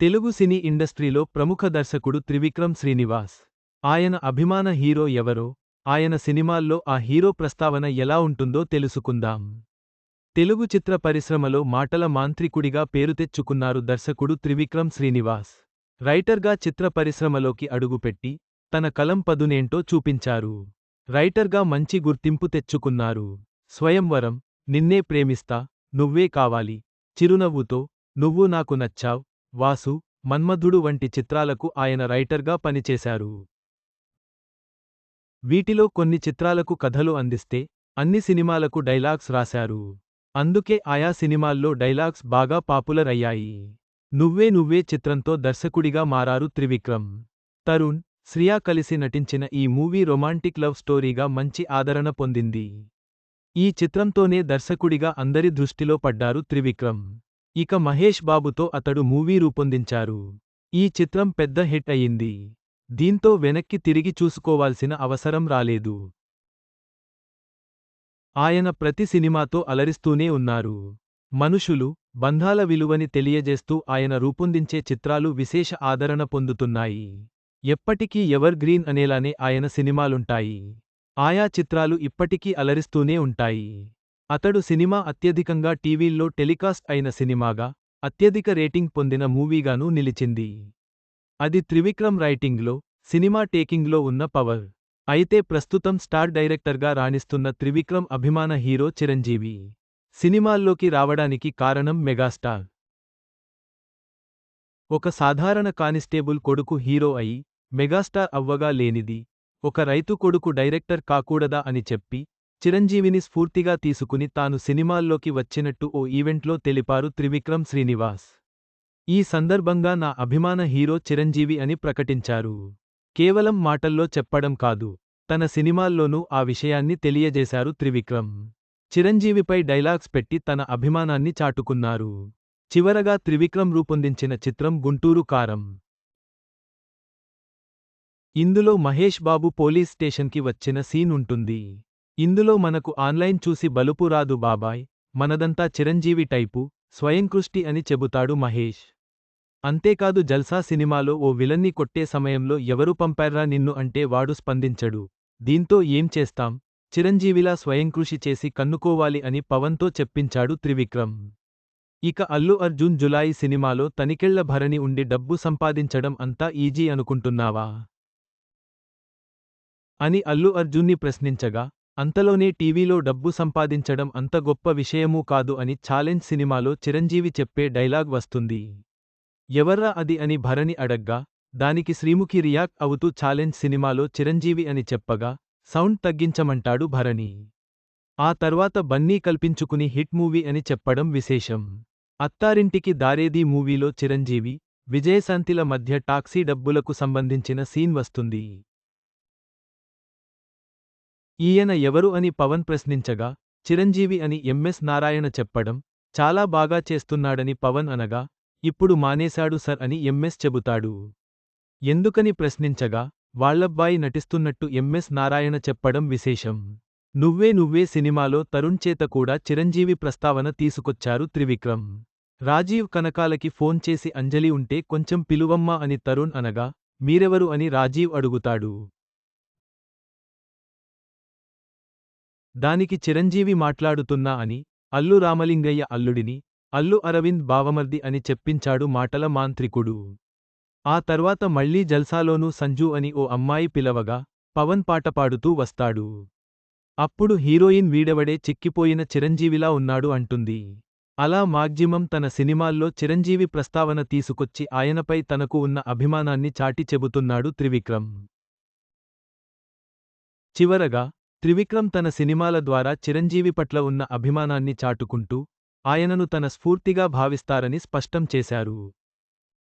తెలుగు సినీ ఇండస్ట్రీలో ప్రముఖ దర్శకుడు త్రివిక్రమ్ శ్రీనివాస్. ఆయన అభిమాన హీరో ఎవరో ఆయన సినిమాల్లో ఆ హీరో ప్రస్తావన ఎలా ఉంటుందో తెలుసుకుందాం. తెలుగు చిత్ర పరిశ్రమలో మాటల మాంత్రికుడిగా పేరు తెచ్చుకున్నారు దర్శకుడు త్రివిక్రమ్ శ్రీనివాస్. రైటర్గా చిత్ర పరిశ్రమలోకి అడుగుపెట్టి తన కలం పదునేంటో చూపించారు. రైటర్గా మంచి గుర్తింపు తెచ్చుకున్నారు. స్వయంవరం నిన్నే ప్రేమిస్తా నువ్వే కావాలి. చిరునవ్వుతో నువ్వు నాకు నచ్చావ్ వాసు మన్మధుడు వంటి చిత్రాలకు ఆయన రైటర్గా పనిచేశారు. వీటిలో కొన్ని చిత్రాలకు కథలు అందిస్తే అన్ని సినిమాలకు డైలాగ్స్ రాశారు. అందుకే ఆయా సినిమాల్లో డైలాగ్స్ బాగా పాపులర్ అయ్యాయి. నువ్వే నువ్వే చిత్రంతో దర్శకుడిగా మారారు త్రివిక్రమ్. తరుణ్ శ్రియా కలిసి నటించిన ఈ మూవీ రొమాంటిక్ లవ్ స్టోరీగా మంచి ఆదరణ పొందింది. ఈ చిత్రంతోనే దర్శకుడిగా అందరి దృష్టిలో పడ్డారు త్రివిక్రమ్. ఇక మహేష్ బాబుతో అతడు మూవీ రూపొందించారు. ఈ చిత్రం పెద్ద హిట్ అయింది దీంతో వెనక్కి తిరిగి చూసుకోవాల్సిన అవసరం రాలేదు. ఆయన ప్రతి సినిమాతో అలరిస్తూనే ఉన్నారు. మనుషులు బంధాల విలువని తెలియజేస్తూ ఆయన రూపొందించే చిత్రాలు విశేష ఆదరణ పొందుతున్నాయి. ఎప్పటికీ ఎవర్ గ్రీన్ అనేలానే ఆయన సినిమాలుంటాయి. ఆయా చిత్రాలు ఇప్పటికీ అలరిస్తూనే ఉంటాయి. అతడు సినిమా అత్యధికంగా టీవీల్లో టెలికాస్ట్ అయిన సినిమాగా అత్యధిక రేటింగ్ పొందిన మూవీగానూ నిలిచింది. అది త్రివిక్రమ్ రైటింగ్లో సినిమా టేకింగ్లో ఉన్న పవర్. అయితే ప్రస్తుతం స్టార్ డైరెక్టర్గా రాణిస్తున్న త్రివిక్రమ్ అభిమాన హీరో చిరంజీవి సినిమాల్లోకి రావడానికి కారణం మెగాస్టార్. ఒక సాధారణ కానిస్టేబుల్ కొడుకు హీరో అయి మెగాస్టార్ అవ్వగా లేనిది ఒక రైతు కొడుకు డైరెక్టర్ కాకూడదా అని చెప్పి చిరంజీవిని స్ఫూర్తిగా తీసుకుని తాను సినిమాల్లోకి వచ్చినట్టు ఓ ఈవెంట్లో తెలిపారు త్రివిక్రమ్ శ్రీనివాస్. ఈ సందర్భంగా నా అభిమాన హీరో చిరంజీవి అని ప్రకటించారు. కేవలం మాటల్లో చెప్పడం కాదు తన సినిమాల్లోనూ ఆ విషయాన్ని తెలియజేశారు త్రివిక్రమ్. చిరంజీవిపై డైలాగ్స్ పెట్టి తన అభిమానాన్ని చాటుకున్నారు. చివరగా త్రివిక్రమ్ రూపొందించిన చిత్రం గుంటూరు కారం. ఇందులో మహేష్ బాబు పోలీస్ స్టేషన్కి వచ్చిన సీన్ ఉంటుంది. ఇందులో మనకు ఆన్లైన్ చూసి బలుపు రాదు బాబాయ్ మనదంతా చిరంజీవి టైపు స్వయంకృష్టి అని చెబుతాడు మహేష్. అంతేకాదు జల్సా సినిమాలో ఓ విలన్ని కొట్టే సమయంలో ఎవరు పంపార్రా నిన్ను అంటే వాడు స్పందించడు. దీంతో ఏం చేస్తాం? చిరంజీవిలా స్వయంకృషి చేసి కన్నుకోవాలి అని పవన్తో చెప్పించాడు త్రివిక్రమ్. ఇక అల్లు అర్జున్ జులాయి సినిమాలో తనికెళ్ళ భరణి ఉండి డబ్బు సంపాదించడం అంతా ఈజీ అనుకుంటున్నావా? అని అల్లు అర్జున్ని ప్రశ్నించగా అంతలోనే టీవీలో డబ్బు సంపాదించడం అంత గొప్ప విషయమూ కాదు అని ఛాలెంజ్ సినిమాలో చిరంజీవి చెప్పే డైలాగ్ వస్తుంది. ఎవర్రా అది అని భరణి అడగ్గా దానికి శ్రీముఖి రియాక్ట్ అవుతూ ఛాలెంజ్ సినిమాలో చిరంజీవి అని చెప్పగా సౌండ్ తగ్గించమంటాడు భరణి. ఆ తర్వాత బన్నీ కల్పించుకుని హిట్ మూవీ అని చెప్పడం విశేషం. అత్తారింటికి దారేది మూవీలో చిరంజీవి విజయశాంతిల మధ్య టాక్సీ డబ్బులకు సంబంధించిన సీన్ వస్తుంది. ఈయన ఎవరు అని పవన్ ప్రశ్నించగా చిరంజీవి అని ఎంఎస్ నారాయణ చెప్పడం చాలా బాగా చేస్తున్నాడని పవన్ అనగా ఇప్పుడు మానేశాడు సర్ అని ఎంఎస్ చెబుతాడు. ఎందుకని ప్రశ్నించగా వాళ్ళబ్బాయి నటిస్తున్నట్టు ఎంఎస్ నారాయణ చెప్పడం విశేషం. నువ్వే నువ్వే సినిమాలో తరుణ్ చేత కూడా చిరంజీవి ప్రస్తావన తీసుకొచ్చారు త్రివిక్రమ్. రాజీవ్ కనకాలకి ఫోన్ చేసి అంజలి ఉంటే కొంచెం పిలువమ్మా అని తరుణ్ అనగా మీరెవరు అని రాజీవ్ అడుగుతాడు. దానికి చిరంజీవి మాట్లాడుతున్నా అని అల్లు రామలింగయ్య అల్లుడిని అల్లు అరవింద్ బావమర్ది అని చెప్పించాడు మాటల మాంత్రికుడు. ఆ తర్వాత మళ్ళీ జల్సాలోనూ సంజు అని ఓ అమ్మాయి పిలవగా పవన్ పాట పాడుతూ వస్తాడు. అప్పుడు హీరోయిన్ వీడవడే చిక్కిపోయిన చిరంజీవిలా ఉన్నాడు అంటుంది. అలా మాగ్జిమం తన సినిమాల్లో చిరంజీవి ప్రస్తావన తీసుకొచ్చి ఆయనపై తనకు ఉన్న అభిమానాన్ని చాటి చెబుతున్నాడు త్రివిక్రమ్. చివరగా త్రివిక్రమ్ తన సినిమాల ద్వారా చిరంజీవి పట్ల ఉన్న అభిమానాన్ని చాటుకుంటూ ఆయనను తన స్ఫూర్తిగా భావిస్తారని స్పష్టం చేశారు.